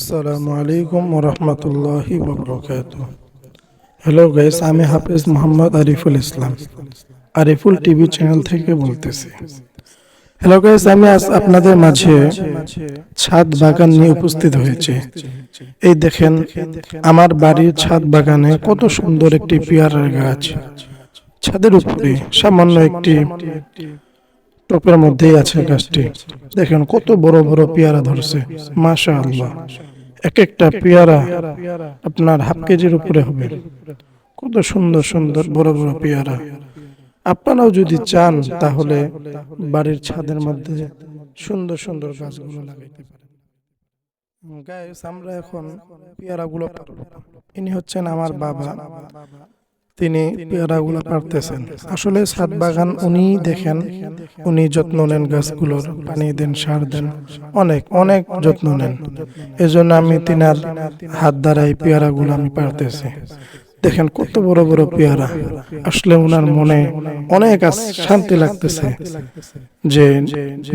আসসালামু আলাইকুম ওরহমতুল্লাহি ববরকাত হ্যালো গাইস আমি হাফেজ মোহাম্মদ আরিফুল ইসলাম, আরিফুল টিভি চ্যানেল থেকে বলতেছি। হ্যালো গাইস আমি আজ আপনাদের মাঝে ছাদ বাগান নিয়ে উপস্থিত হয়েছে। এই দেখেন, আমার বাড়ির ছাদ বাগানে কত সুন্দর একটি পেয়ারার গাছ। ছাদের উপরে সামান্য একটি টপের মধ্যেই আছে গাছটি। দেখেন কত বড় বড় পেয়ারা ধরছে। মাশা আল্লাহ এক একটা পেয়ারা আপনার হাফ কেজির উপরে হবে। কত সুন্দর সুন্দর বড় বড় পেয়ারা। আপনারাও যদি চান তাহলে বাড়ির ছাদের মধ্যে সুন্দর সুন্দর গাছগুলো লাগাইতে পারেন। গাইস আমরা এখন পেয়ারাগুলো ইনি হচ্ছেন আমার বাবা। তিনি পেয়ারাগুলো পারতেছেন আসলে ছাদ বাগান উনি দেখেন, উনি যত্ন নেন গাছগুলোর, পানি দেন, সার দেন, অনেক অনেক যত্ন নেন। এজন্য আমি তিনার হাত দ্বারাই পেয়ারাগুলো আমি পারতেছি দেখেন কত বড় বড় পেয়ারা। আসলে ওনার মনে অনেক শান্তি লাগতেছে যে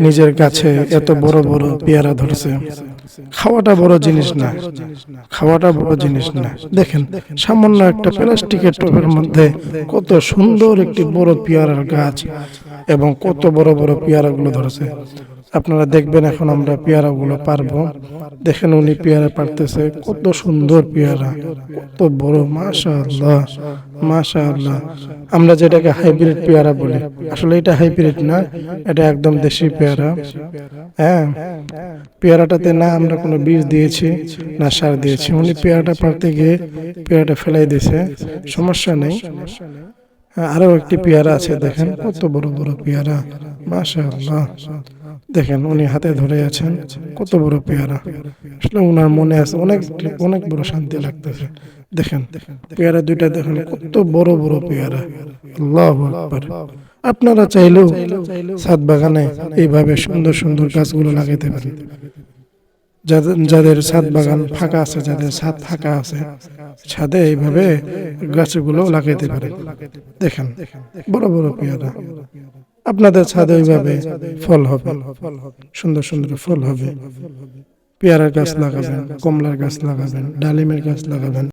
নিজের কাছে এত বড় বড় পেয়ারা ধরছে। খাওয়াটা বড় জিনিস না। খাওয়াটা বড় জিনিস না। দেখেন, সামান্য একটা প্লাস্টিকের টবের মধ্যে কত সুন্দর একটি বড় পেয়ারার গাছ এবং কত বড় বড় পেয়ারাগুলো ধরেছে। আপনারা দেখবেন এখন আমরা পেয়ারাগুলো পারব। দেখেন উনি পেয়ারা পারতেছে কত সুন্দর পেয়ারা কত বড় মাশা আল্লাহ মাশা আল্লাহ আমরা যেটাকে হাইব্রিড পেয়ারা বলি আসলে এটা হাইব্রিড না এটা একদম দেশি পেয়ারা। হ্যাঁ পেয়ারাটাতে না আমরা কোনো বীজ দিয়েছি না সার দিয়েছি। উনি পেয়ারাটা পারতে গিয়ে পেয়ারাটা ফেলাই দিয়েছে সমস্যা নেই। হ্যাঁ, আরও একটি পেয়ারা আছে দেখেন কত বড় বড় পেয়ারা মাশা আল্লাহ দেখেন, উনি হাতে ধরে আছেন। কত বড় পেয়ারা। আসলে ওনার মনে আছে অনেক অনেক বড় শান্তি লাগতেছে। দেখেন, পেয়ারা দুইটা দেখেন, কত বড় বড় পেয়ারা। আল্লাহ আকবার। আপনারা চাইলেও ছাদ বাগানে এইভাবে সুন্দর সুন্দর গাছগুলো লাগাইতে পারেন। যাদের যাদের ছাদ বাগান ফাঁকা আছে, যাদের ছাদ ফাঁকা আছে, ছাদে এইভাবে গাছগুলো লাগাইতে পারে দেখেন, বড় বড় পেয়ারা। আপনাদের ছাদে ওইভাবে ফল হবে। সুন্দর সুন্দর ফল হবে। পেয়ারার গাছ লাগাবেন কমলার গাছ লাগাবেন ডালিমের গাছ লাগাবেন।